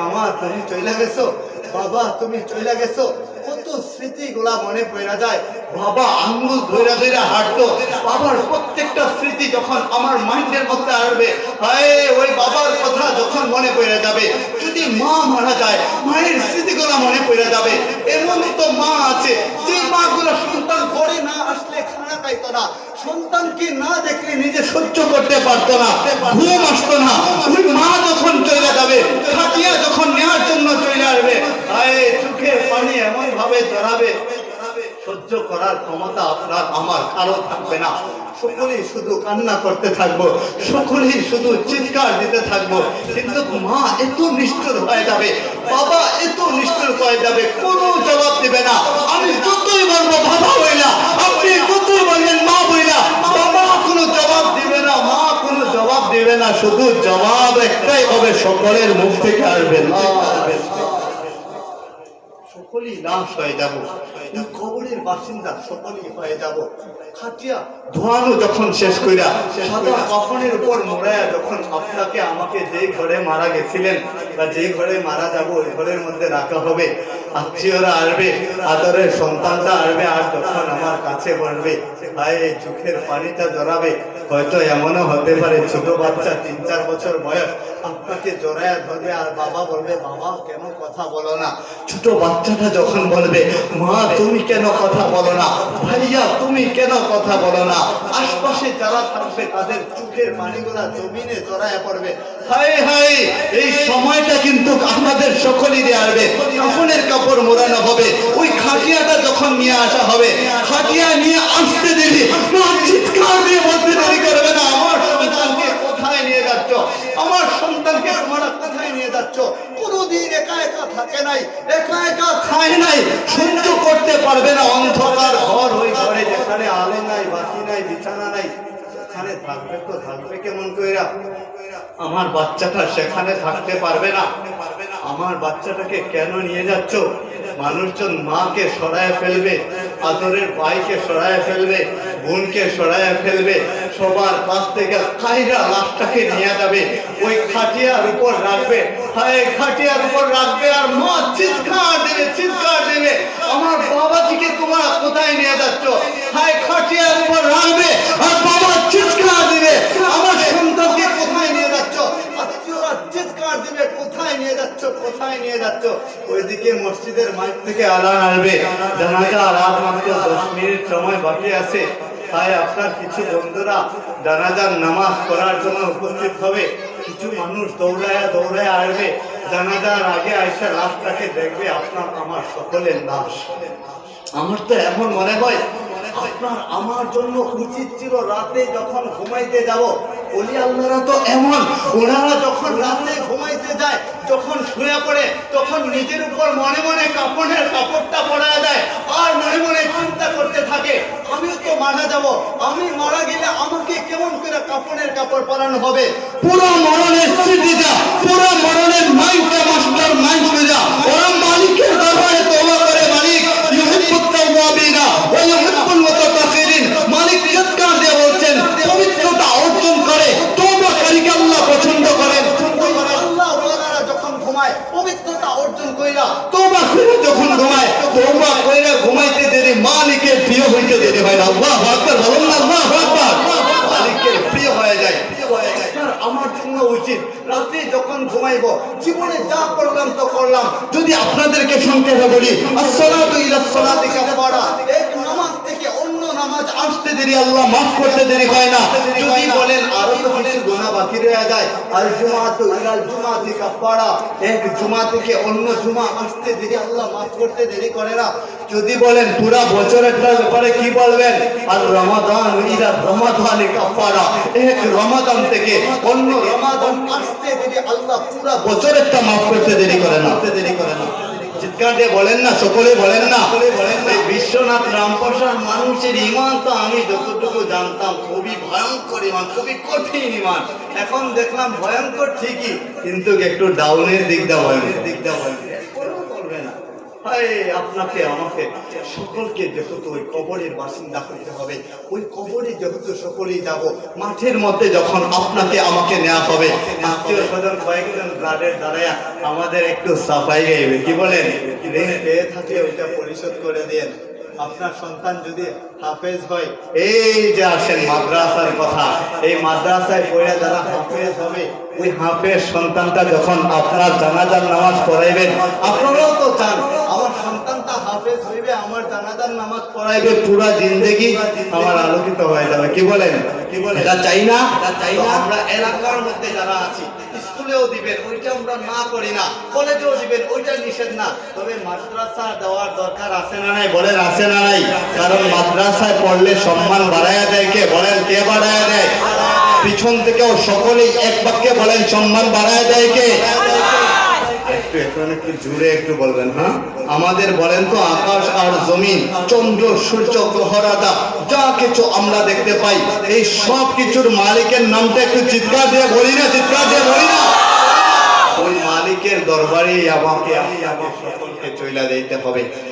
মামা তুমি চলে গেছো? বাবা, তুমি চলে গেছো? কত স্মৃতিগুলা মনে পড়া যায়। বাবা আঙ্গুল ধইরা ধইরা হাঁটতো। বাবার প্রত্যেকটা স্মৃতি যখন আমার মাইন্ডের মধ্যে আসবে ওই বাবার কথা যখন মনে পড়ে যাবে, যদি মা মারা যায়, মায়ের স্মৃতিগুলা মনে পড়ে যাবে। এমন তো মা আছে। যে মাগুলো সন্তান ঘরে না আসলে খানা খাইতো না সন্তানকে না দেখলে নিজে সহ্য করতে পারতো না, ঘুম আসতো না। ওই মা যখন চলে যাবে, খাটিয়া যখন নেওয়ার জন্য চলে আসবে আয় চোখের পানি এমন ভাবে জড়াবে সহ্য করার ক্ষমতা আপনার, আমার কারও থাকবে না। সকলেই শুধু কান্না করতে থাকব, সকলেই শুধু চিৎকার দিতে থাকব। কিন্তু মা এত নিষ্ঠুর হয়ে যাবে, বাবা এত নিষ্ঠুর হয়ে যাবে, কোনো জবাব দেবে না। আমি যতই বলব, বাবা বইলা আপনি যতই বলবেন মা বইলা বাবা কোনো জবাব দিবে না মা কোনো দিবে না শুধু জবাব একটাই হবে সকলের মুখ থেকে আসবে না সকলেই লাশ হয়ে যাব। কবরের বাসিন্দা সকলেই হয়ে যাব। খাটিয়া ধোয়ানো যখন শেষ কইরা সাদা কফনের উপর মোড়ায়া যখন আপনাকে আমাকে যে ঘরে মারা গেছিলেন বা যে ঘরে মারা যাব ওই ঘরের মধ্যে রাখা হবে আত্মীয়রা আসবে আদরের সন্তানটা আসবে আর তখন আমার কাছে বলবে, ভাই চোখের পানিটা জড়াবে। হয়তো এমনও হতে পারে, ছোট বাচ্চা, তিন চার বছর বয়স আপনাকে জড়ায়া ধরবে, আর বাবা বলবে, বাবা, কেন কথা বলো না? ছোট বাচ্চাটা যখন বলবে, মা, তুমি কেন কথা বলো না? ভাইয়া, তুমি কেন কথা বলো না? আশপাশে যারা থাকবে, তাদের চোখের পানিগুলা জমিনে জড়ায়া পড়বে। হায় হায়, এই সময়টা কিন্তু আপনাদের সকলেরই আসবে। কাপড়ের কাপড় মোড়ানো হবে। ওই খাটিয়াটা যখন নিয়ে আসা হবে, খাটিয়া নিয়ে আসতে দেরি মা চিৎকার দিয়ে বলতে দেরি করবে না আমার সন্তানকে কোথায় নিয়ে যাচ্ছ আমার সন্তানকে তোমরা কোথায় নিয়ে যাচ্ছ কোনোদিন একা একা থাকে নাই, একা একা খায় নাই, সহ্য করতে পারবে না, অন্ধকার ঘর ওই ঘরে যেখানে নাই, বাতি নাই, বিছানা নাই, সেখানে থাকবে তো থাকবে কেমন কইরা? আমার বাচ্চাটা সেখানে থাকতে পারবে না। আমার বাচ্চাটাকে কেন নিয়ে যাচ্ছ? মানুষজন মাকে সরায় ফেলবে, আদরের ভাইকে সরায় ফেলবে বোনকে সরায় ফেলবে, সবার কাছ থেকে খাইরা লাশটাকে নিয়ে যাবে, ওই খাটিয়ার উপর রাখবে, হায় খাটিয়ার উপর রাখবে আর মা চিৎকার দেবে চিৎকার দেবে, আমার বাবাজিকে তোমরা কোথায় নিয়ে যাচ্ছ? হায়, খাটিয়ার উপর রাখবে আর বাবা চিৎকার দিবে, আমার সন্তানকে কোথায় নিয়ে যাচ্ছ? আত্মীয়রা চিৎকার কোথায় নিয়ে যাচ্ছ, কোথায় নিয়ে যাচ্ছ? ওইদিকে মসজিদের মাইক থেকে আলান আসবে, জানাজা দশ মিনিট সময় বাকি আছে। তাই আপনার কিছু বন্ধুরা জানাজার নামাজ পড়ার জন্য উপস্থিত হবে। কিছু মানুষ দৌড়ায়া দৌড়ায়া আসবে। জানাজার আগে আইসা লাশটাকে দেখবে আপনার আমার সকলের লাশ। আমার তো এমন মনে হয়, আপনার আমার জন্য উচিত ছিল রাতে যখন ঘুমাইতে যাব। ওলি আল্লাহরা তো এমন, ওনারা যখন রাতে যায়, যখন শুয়ে পড়ে, তখন নিজের উপর মনে মনে কাপড়ের কাপড়টা পরা যায় আর মনে মনে চিন্তা করতে থাকে, আমিও তো মারা যাব, আমি মারা গেলে আমাকে কেমন করে কাপড়ের কাপড় পরানো হবে? পুরো মরণের স্মৃতিটা পুরো মরণের মাইন্ডটা মাস্টার মাইন্ড যা। ওরা কইরা ঘুমাইতে দেরি, মালিকের প্রিয় হইতে দেরি হয় না। আল্লাহু আকবার, বলুন না, আল্লাহু আকবার। মালিকের প্রিয় হয়ে যায় আমার জন্য উচিত, রাতে যখন ঘুমাইব, জীবনে যা তো করলাম। যদি আপনাদেরকে বলি নামাজ থেকে অন্য নামাজ আসতে দেরি দেরি হয় না। রয়ে যায়। আর ইলাল জুমাতি কাফারা এক জুমা থেকে অন্য জুমা আসতে দেরি, আল্লাহ মাফ করতে দেরি করে না। যদি বলেন, পুরা বছরেরটার ব্যাপারে কি বলবেন? আর রমাদান ইলা রমাদানে কাফারা এক রমাদান থেকে অন্য রমাদান আসতে দেরি, আল্লাহ পুরা বছরেরটা মাফ করতে দেরি করে না। দেরি করে না। চিৎকার বলেন না সকলে বলেন না। বিশ্বনাথ রামপ্রসাদ মানুষের ইমান তো আমি যতটুকু জানতাম খুবই ভয়ঙ্কর ইমান খুবই কঠিন ইমান। এখন দেখলাম ভয়ঙ্কর ঠিকই কিন্তু একটু ডাউনের দিকটা ভয়ঙ্কর দিকটা ভয়ঙ্কর এরপরেও করবে না হায় আপনাকে, আমাকে সকলকে যেহেতু ওই কবরের বাসিন্দা হইতে হবে, ওই কবরে যেহেতু সকলেই যাব, মাঠের মধ্যে যখন আপনাকে আমাকে নেওয়া হবে, আত্মীয় স্বজন কয়েকজন ব্লাডের দ্বারা আমাদের একটু সাফাই গাইবে, কি বলেন? পেয়ে থাকে ওইটা পরিশোধ করে দেন। আপনার সন্তান যদি হাফেজ হয় এই যে আসেন মাদ্রাসার কথা এই মাদ্রাসায় পড়ে যারা হাফেজ হবে ওই হাফেজ সন্তানটা যখন আপনার জানাজার নামাজ পড়াইবেন আপনারাও তো চান আমার সন্তানটা হাফেজ হইবে আমার জানাজার নামাজ পড়াইবে পুরা জিন্দেগি আমার আলোকিত হয়ে যাবে। কি বলেন? কি বলেন? এটা চাই না? চাই না? আমরা এলাকার মধ্যে যারা আছি স্কুলেও দিবেন, ওইটা আমরা না করি না। কলেজেও দিবেন, ওইটা নিষেধ না। তবে মাদ্রাসা দেওয়ার দরকার আছে না নাই? বলেন আছে না নাই? কারণ মাদ্রাসায় পড়লে সম্মান বাড়ায় দেয় কে? বলেন, কে বাড়াইয়া দেয়? পিছন থেকেও সকলেই এক বাক্যে বলেন, সম্মান বাড়ায় দেয় কে? একটু হ্যাঁ? দেখতে পাই, এই সব কিছুর মালিকের নামটা একটু চিৎকার দিয়ে বলি না, চিৎকার দিয়ে বলি না। ওই মালিকের দরবারে আমাকে আপনাকে সকলকে চইলা দিতে হবে।